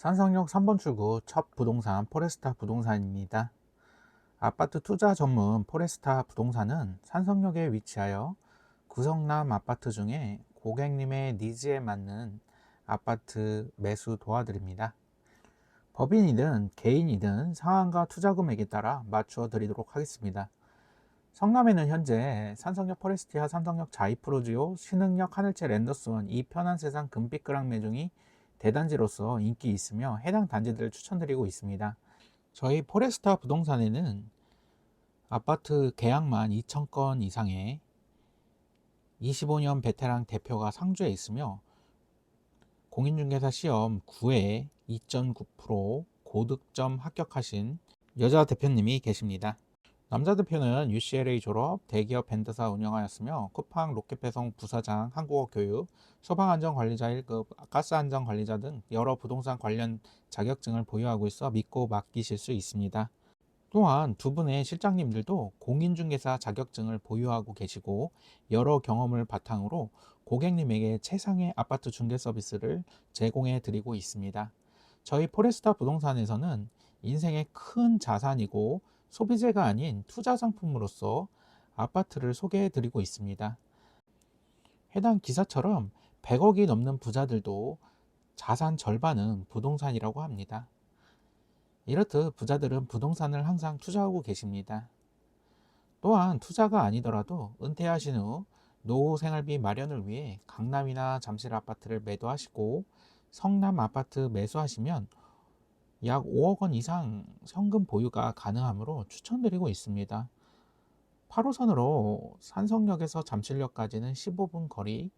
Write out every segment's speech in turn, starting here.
산성역 3번 출구 첫 부동산 포레스타 부동산입니다. 아파트 투자 전문 포레스타 부동산은 산성역에 위치하여 구성남 아파트 중에 고객님의 니즈에 맞는 아파트 매수 도와드립니다. 법인이든 개인이든 상한가 투자 금액에 따라 맞추어 드리도록 하겠습니다. 성남에는 현재 산성역 포레스티아 산성역 자이프로지오 신흥역 하늘채 랜더스원 이 편한 세상 금빛 그랑 매중이 대단지로서 인기 있으며 해당 단지들을 추천드리고 있습니다. 저희 포레스타 부동산에는 아파트 계약만 2,000건 이상의 25년 베테랑 대표가 상주에 있으며 공인중개사 시험 9회 2.9% 고득점 합격하신 여자 대표님이 계십니다. 남자 대표는 UCLA 졸업, 대기업 밴드사 운영하였으며 쿠팡 로켓배송 부사장, 한국어 교육, 소방안전관리자 1급, 가스안전관리자 등 여러 부동산 관련 자격증을 보유하고 있어 믿고 맡기실 수 있습니다. 또한 두 분의 실장님들도 공인중개사 자격증을 보유하고 계시고 여러 경험을 바탕으로 고객님에게 최상의 아파트 중개 서비스를 제공해 드리고 있습니다. 저희 포레스타 부동산에서는 인생의 큰 자산이고 소비재가 아닌 투자 상품으로서 아파트를 소개해 드리고 있습니다. 해당 기사처럼 100억이 넘는 부자들도 자산 절반은 부동산이라고 합니다. 이렇듯 부자들은 부동산을 항상 투자하고 계십니다. 또한 투자가 아니더라도 은퇴하신 후 노후 생활비 마련을 위해 강남이나 잠실 아파트를 매도하시고 성남 아파트 매수하시면 약 5억 원 이상 현금 보유가 가능하므로 추천드리고 있습니다. 8호선으로 산성역에서 잠실역까지는 15분 거리,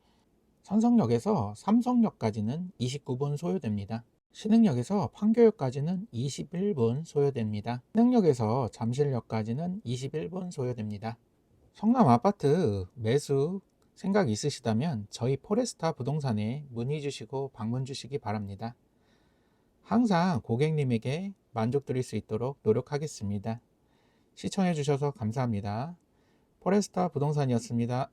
산성역에서 삼성역까지는 29분 소요됩니다. 신흥역에서 판교역까지는 21분 소요됩니다. 신흥역에서 잠실역까지는 21분 소요됩니다. 성남 아파트 매수 생각 있으시다면 저희 포레스타 부동산에 문의 주시고 방문 주시기 바랍니다. 항상 고객님에게 만족드릴 수 있도록 노력하겠습니다. 시청해 주셔서 감사합니다. 포레스타 부동산이었습니다.